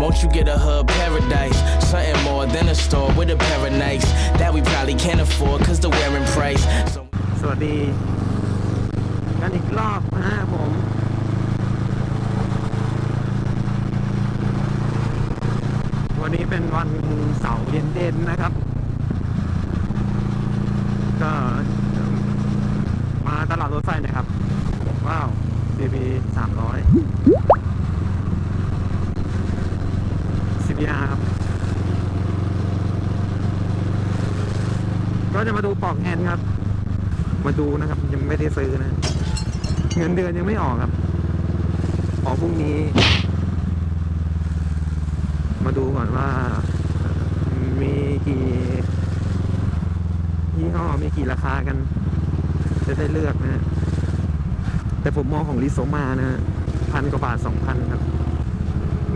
Won't you get a hub paradise? Something more than a store with a pair of nights that we probably can't afford cause the wearing price. So สวัสดีกันอีกรอบนะผม วันนี้เป็นวันเสาร์เย็นๆนะครับ ก็มาตลาดรถไฟนะครับ ว้าว CP 300 ย CBR ครับก็จะมาดูปลอกแอนครับ มาดูนะครับ ยังไม่ได้ซื้อนะ เงินเดือนยังไม่ออกครับ ออกพรุ่งนี้ มาดูก่อนว่า มีกี่ยี่ห้อมีกี่ราคากัน จะได้เลือกนะฮะแต่ผมมองของลิโซมานะพันกว่าบาทสองพันครับ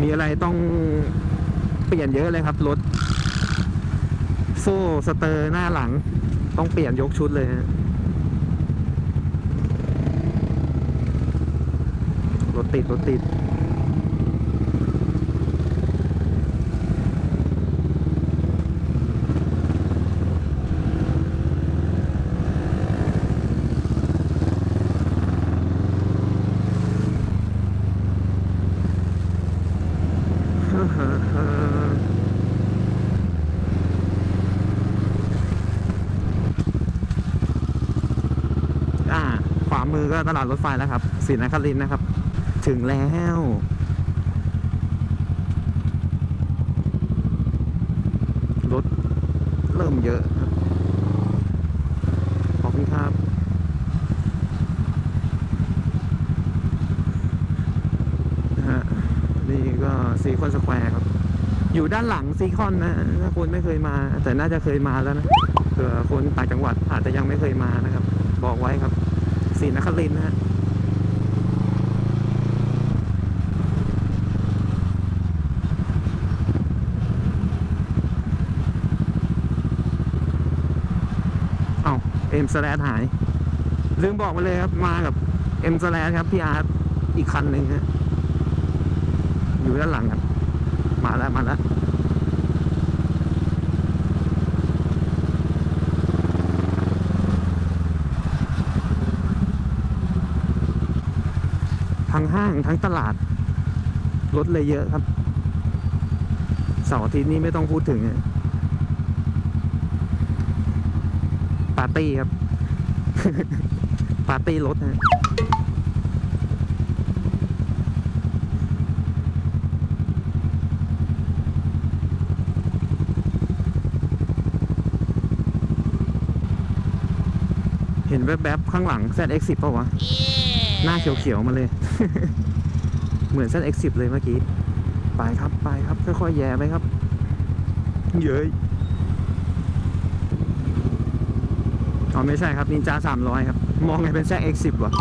มีอะไรต้อง ปลี่ยนเยอะเลยครับรถ โซ่สเตอร์หน้าหลัง ต้องเปลี่ยนยกชุดเลยฮะรถติด รถติด อ่าขามือก็ตลาดรถไฟแล้วครับศรีนครินนะครับ ถึงแล้วรถเริ่มเยอะครับขอบคุณครับ นะฮะ นี่ก็ซีคอนสแควร์ครับ อยู่ด้านหลังซีคอนนะ ถ้าคนไม่เคยมา แต่น่าจะเคยมาแล้วนะ เผื่อคนต่างจังหวัดอาจจะยังไม่เคยมานะครับ บอกไว้ครับ ศรีนครินทร์นะฮะเอ้าเอ็มสแลหาย ลืมบอกไปเลยครับ มากับเอ็มสแลครับ พี่อาร์ตอีกคันหนึ่งฮะอยู่ด้านหลังครับมาแล้ว มาแล้ว ทั้งห้างทั้งตลาด รถเลยเยอะครับเสาร์อาทิตย์นี้ไม่ต้องพูดถึงปาร์ตี้ครับ ปาร์ตี้รถนะเห็นแวบๆ ข้างหลัง ZX10 ป่าวะ หน้าเขียวๆมาเลย เหมือน ZX10 เลยเมื่อกี้ ไปครับไปครับ ค่อยๆแย่ไปครับ เย้ยอ๋อไม่ใช่ครับนินจาสามร้อยครับ มองไงเป็น ZX10 วะ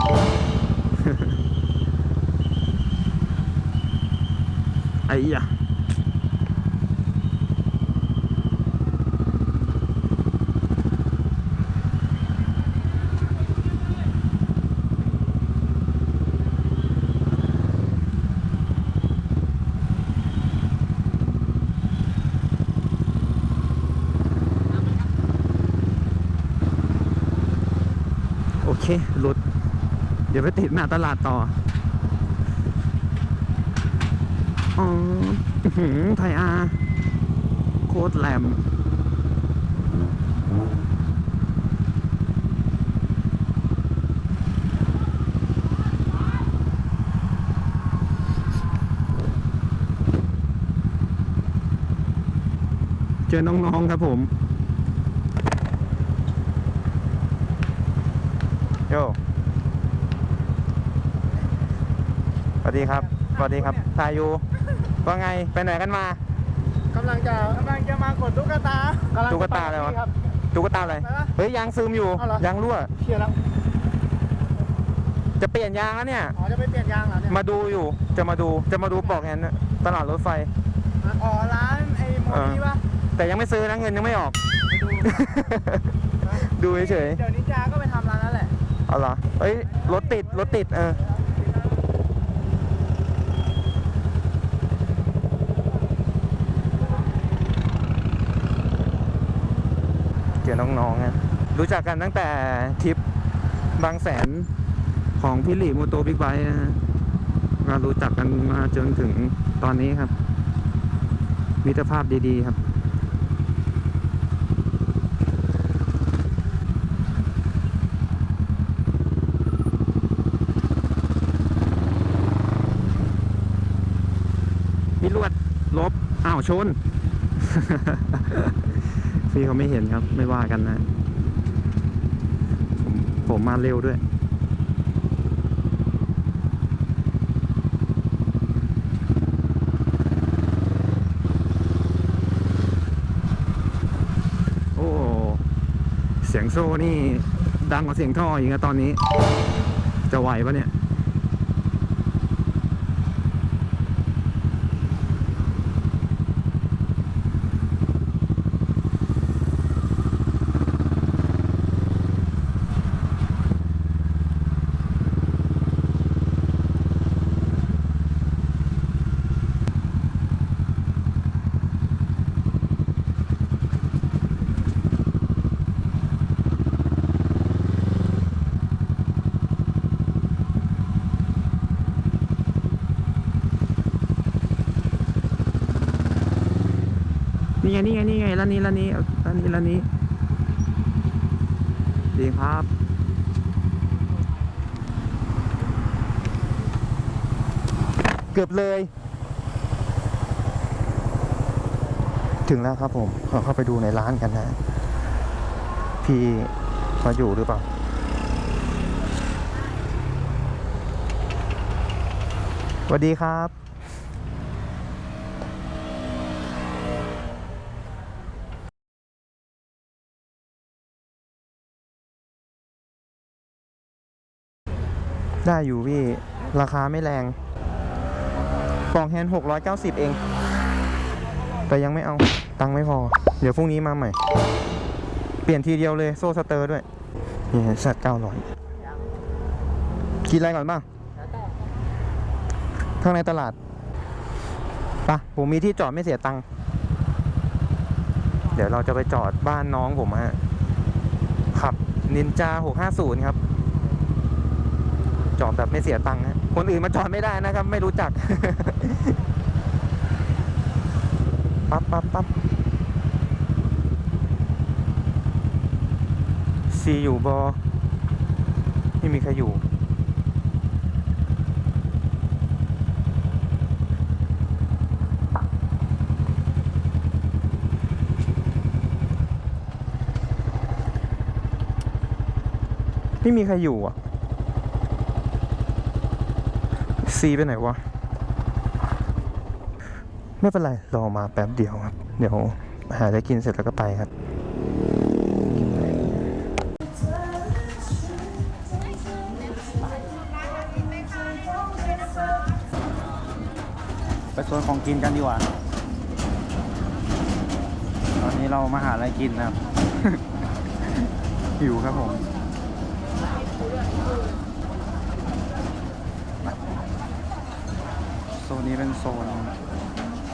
ไอ้ยะ อเคหลุด เดี๋ยวไปติดหน้าตลาดต่ออ๋อหือไทยอาโคตรแหลมเจอน้อง ๆ ครับผม โยส วัสดีครับสวัสดีครับทายูว่าไงไปไหนกันมากำลังจะกำลังจะมากดตุ๊กตากำลังตุ๊กตาอะไรวะครับตุ๊กตาอะไรไปปะเฮ้ยยางซึมอยู่เอาเหรอยางรั่วเชียร์แล้วจะเปลี่ยนยางแล้วเนี่ยอ๋อจะไปเปลี่ยนยางเหรอเนี่ยมาดูอยู่จะมาดูจะมาดูปลอกแอนน่ะตลาดรถไฟอ๋อร้านไอ้โมนี่ปะแต่ยังไม่ซื้อนะเงินยังไม่ออกไปดูดูเฉยเดี๋ยวนินจาก็ไปทำร้านนั้นแหละๆเอาเหรอเฮ้ยรถติดรถติดเออ กับน้องๆนะรู้จักกันตั้งแต่ทริปบางแสนของพิลิโมโตบิ๊กไบค์นะฮะก็รู้จักกันมาจนถึงตอนนี้ครับมิตรภาพดีๆครับ มีลวดลบอ้าวชน พี่เขาไม่เห็นครับ ไม่ว่ากันนะผมผมมาเร็วด้วย โอ้ เสียงโซ่นี่ ดังกว่าเสียงท่ออีกนะตอนนี้ จะไหวปะเนี่ย นี่ไงนี่ไงนี่ไงร้านนี้ร้านนี้ร้านนี้ร้านนี้ดีครับเกือบเลย ถึงแล้วครับผมขอเข้าไปดูในร้านกันนะ พี่เขาอยู่หรือเปล่า สวัสดีครับ ได้อยู่พี่ ราคาไม่แรง กล่องแฮนด์690 เอง แต่ยังไม่เอา ตังค์ไม่พอ เดี๋ยวพรุ่งนี้มาใหม่ เปลี่ยนทีเดียวเลย โซ่สเตอร์ด้วยนี่สัตว์900กินอะไรก่อนบ้างข้างในตลาดปะผมมีที่จอดไม่เสียตังค์ เดี๋ยวเราจะไปจอดบ้านน้องผมฮะขับนินจา 650 ครับ จอดแบบไม่เสียตังค์นะคนอื่นมาจอดไม่ได้นะครับ ไม่รู้จัก ปั๊บปั๊บปั๊บซีอยู่บอไม่มีใครอยู่ไม่มีใครอยู่อะ ซีไปไหนวะ ไม่เป็นไร รอมาแป๊บเดียวครับ เดี๋ยว หาอะไรกินเสร็จแล้วก็ไปครับ ไปโซนของกินกันดีกว่า ตอนนี้เรามาหาอะไรกินนะครับ หิวครับผม โซนนี้ เป็นโซน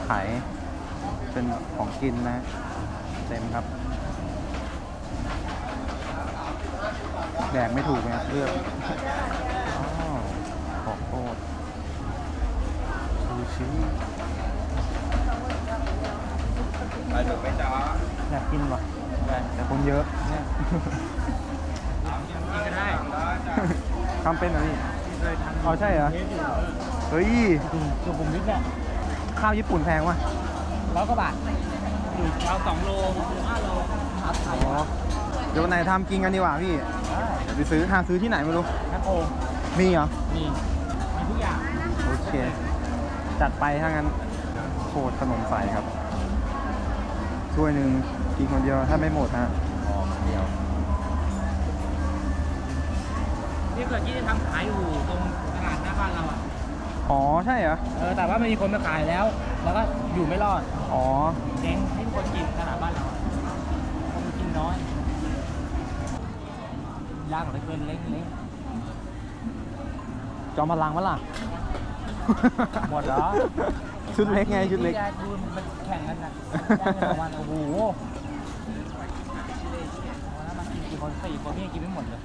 ขายเป็นของกินนะ เต็มครับ แดกไม่ถูกนะเลือกอ้าวของโคตรซูชิอยากกินว่ะแต่คนเยอะเนี่ยกินก็ได้ทำเป็นเหรอพี่อ๋อใช่เหรอ เฮ้ยสุขุมวิทเนี่ยข้าวญี่ปุ่นแพงวะร้อยกว่าบาทอยู่เอาสองโลห้าโลครับไทอ๋ยอเดี๋ยววันไหนทำกินกันดีกว่าพี่เดี๋ยวไปซื้อหาซื้อที่ไหนไม่รู้แม่โคมีเหรอ มีมีทุกอย่าง โอเค จัดไปถ้างั้นโคตรขนมใสครับ ถ้วยหนึ่งกินคนเดียวถ้าไม่หมดฮะเดียวนี่เกิดที่จะทำขายอยู่ตรงตลาดหน้าบ้านเราอะ อ๋อใช่เหรอ เออแต่ว่ามันมีคนมาขายแล้ว แล้วก็อยู่ไม่รอดอ๋อ เจ๊งให้ทุกคนกินตลาดบ้านเราอะคนกินน้อยยากเหลือเกินเล้งเล้งจอมพลังวะล่ะ หมดเหรอ ชุดเล็กไงชุดเล็กนี่ดูมันแข่งกันนะได้เงินรางวัลโอ้โหสี่คนพี่ยังกินไม่หมดเลย